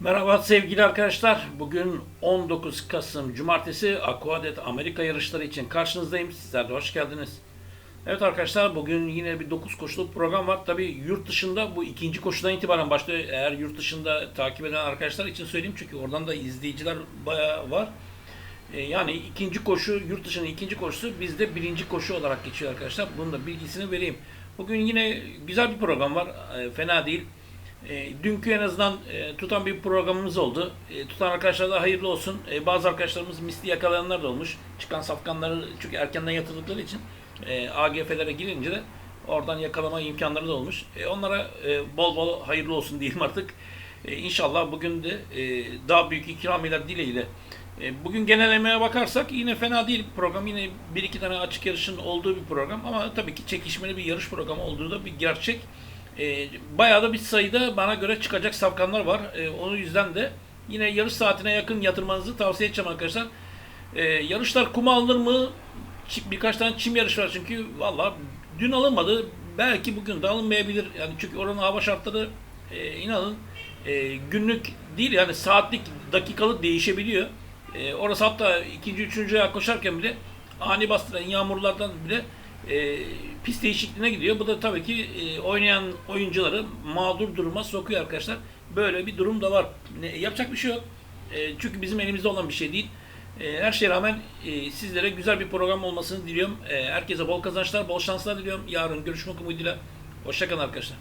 Merhaba sevgili arkadaşlar. Bugün 19 Kasım Cumartesi Aquadet Amerika yarışları için karşınızdayım. Sizler de hoş geldiniz. Evet arkadaşlar bugün yine bir 9 koşuluk program var. Tabi yurt dışında bu ikinci koşudan itibaren başlıyor. Eğer yurt dışında takip eden arkadaşlar için söyleyeyim çünkü oradan da izleyiciler bayağı var. E, Yani ikinci koşu, yurt dışının ikinci koşusu bizde birinci koşu olarak geçiyor arkadaşlar. Bunun da bilgisini vereyim. Bugün yine güzel bir program var. E, Fena değil. E, dünkü en azından e, tutan bir programımız oldu. E, tutan arkadaşlar da hayırlı olsun. E, bazı arkadaşlarımız misli yakalayanlar da olmuş. Çıkan safkanları çünkü erkenden yatırdıkları için e, AGF'lere girince de oradan yakalama imkanları da olmuş. E, onlara e, bol bol hayırlı olsun diyeyim artık. E, inşallah bugün de e, daha büyük ikramiyeler dileğiyle. E, bugün genelemeye bakarsak yine fena değil program. Yine bir iki tane açık yarışın olduğu bir program ama tabii ki çekişmeli bir yarış programı olduğu da bir gerçek. E, bayağı da bir sayıda bana göre çıkacak safkanlar var. E, onun yüzden de yine yarış saatine yakın yatırmanızı tavsiye edeceğim arkadaşlar. E, yarışlar kuma alınır mı? Birkaç tane çim yarışı var çünkü valla dün alınmadı. Belki bugün de alınmayabilir. Yani çünkü oranın hava şartları e, inanın e, günlük değil yani saatlik dakikalık değişebiliyor. E, orası hatta ikinci, üçüncü ayağa koşarken bile ani bastıran yağmurlardan bile e, pist değişikliğine gidiyor. Bu da tabii ki e, oynayan oyuncuları mağdur duruma sokuyor arkadaşlar. Böyle bir durum da var. Ne, yapacak bir şey yok. E, çünkü bizim elimizde olan bir şey değil. E, her şeye rağmen e, sizlere güzel bir program olmasını diliyorum. E, herkese bol kazançlar, bol şanslar diliyorum. Yarın görüşmek umuduyla. Hoşçakalın arkadaşlar.